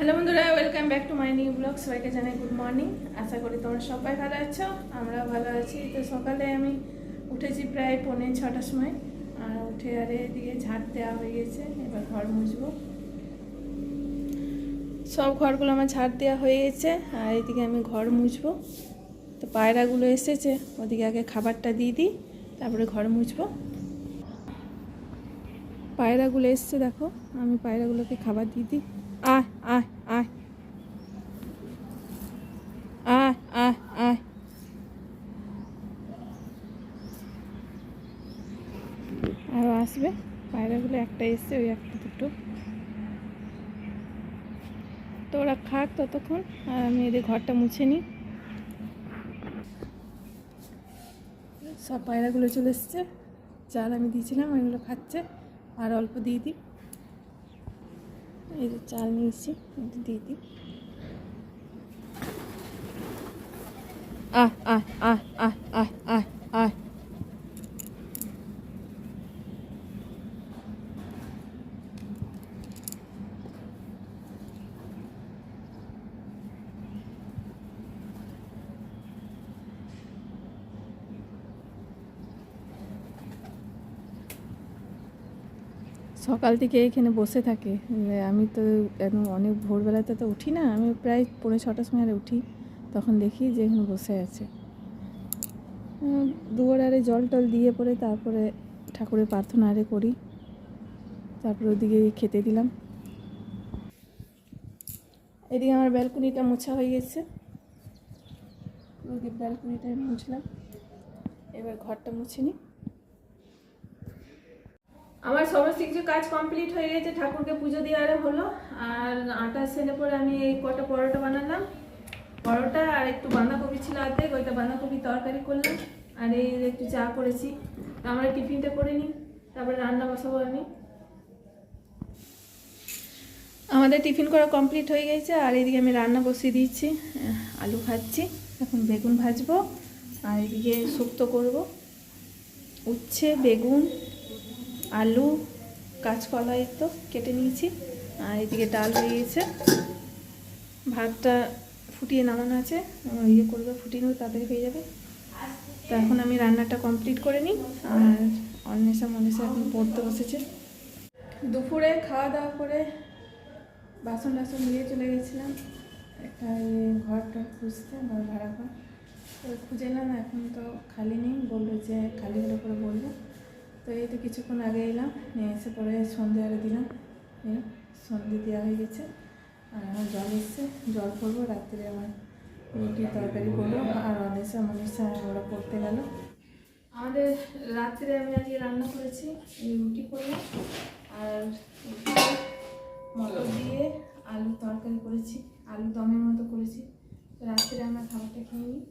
Hello বন্ধুরা welcome back to my new blog সবাইকে জানাই গুড মর্নিং আশা করি তোমরা সবাই ভালো আছো আমরা ভালো আছি। তো সকালে আমি উঠেছি প্রায় পৌনে ছটার সময়। আর উঠে আরে এদিকে ঝাড় দেওয়া হয়ে গেছে, এবার ঘর মুছবো। সব ঘরগুলো আমার ঝাড় দেওয়া হয়ে গেছে, আর এদিকে আমি ঘর মুছবো। তো পায়রাগুলো এসেছে, ওদিকে আগে খাবারটা দিয়ে দিই, তারপরে ঘর মুছবো। পায়রাগুলো এসছে, দেখো। আমি পায়রাগুলোকে খাবার দিয়ে দিই। আসবে। পায়রাগুলো একটা এসছে, ওই একটা দুটো। তো ওরা খাক ততক্ষণ, আর আমি এদের ঘরটা মুছে নিই। সব পায়রাগুলো চলে এসছে। চাল আমি দিয়েছিলাম, ওইগুলো খাচ্ছে। আর অল্প দিয়ে দিই। যে চাল নিয়েছি, দিয়ে দিই। আহ আহ আহ আহ আহ আহ আহ। সকাল থেকে এখানে বসে থাকে। আমি তো একদম অনেক ভোরবেলাতে তো উঠি না, আমি প্রায় পৌনে ছটার সময় উঠি, তখন দেখি যে এখানে বসে আছে। দুয়ার আরে জল টল দিয়ে পরে তারপরে ঠাকুরের প্রার্থনা আরে করি। তারপরে ওদিকে খেতে দিলাম। এদিকে আমার ব্যালকনিটা মোছা হয়ে গেছে। ওদিকে ব্যালকনিটা মুছলাম এবার ঘরটা মুছে নিই। আমার সমস্ত কিছু কাজ কমপ্লিট হয়ে গেছে ঠাকুরকে পুজো দিয়ে আরে হলো। আর আটা সেলে পরে আমি এই কটা পরোটা বানালাম। পরোটা আর একটু বাঁধাকপি ছিল অর্ধেক ওইটা বাঁধাকপি তরকারি করলাম। আর এই একটু চা করেছি। তো আমরা টিফিনটা করে নিই তারপরে রান্না বসাবো আমি। আমাদের টিফিন করা কমপ্লিট হয়ে গেছে আর এদিকে আমি রান্না বসিয়ে আহ, আলু ভাজছি। এখন বেগুন ভাজবো আর এদিকে শুক্তো করব। উচ্ছে বেগুন আলু কাঁচকলা এই তো কেটে নিয়েছি, আর এদিকে ডাল হয়ে গেছে ভাতটা ফুটিয়ে নামানো আছে ইয়ে করবে ফুটিয়ে নেবে, তাড়াতাড়ি হয়ে যাবে। তো এখন আমি রান্নাটা কমপ্লিট করে নিই, আর অন্বেষা মনেষা এখন পড়তে বসেছে। দুপুরে খাওয়া দাওয়া করে বাসন টাসন নিয়ে চলে গেছিলাম। একটা ঘরটা খুঁজতে, ঘর ভাড়া ঘর। খুঁজে এলাম, এখন তো খালি নেই, বলল যে খালি হলে করে বলব তো এই তো কিছুক্ষণ আগে এলাম, নিয়ে এসে পরে সন্ধে আরে দিলাম সন্ধে দেওয়া হয়ে গেছে, আর আমার জল এসছে। জল করব, রাত্রে আমার রুটি তরকারি করব, আর অনেসা মনীষা ওরা পড়তে গেল। আমাদের রাত্রে আমি আজকে রান্না করেছি রুটি করলাম আর মটর দিয়ে আলু তরকারি করেছি, আলু দমের মতো করেছি। রাত্রে আমরা খাবারটা খেয়ে নিই।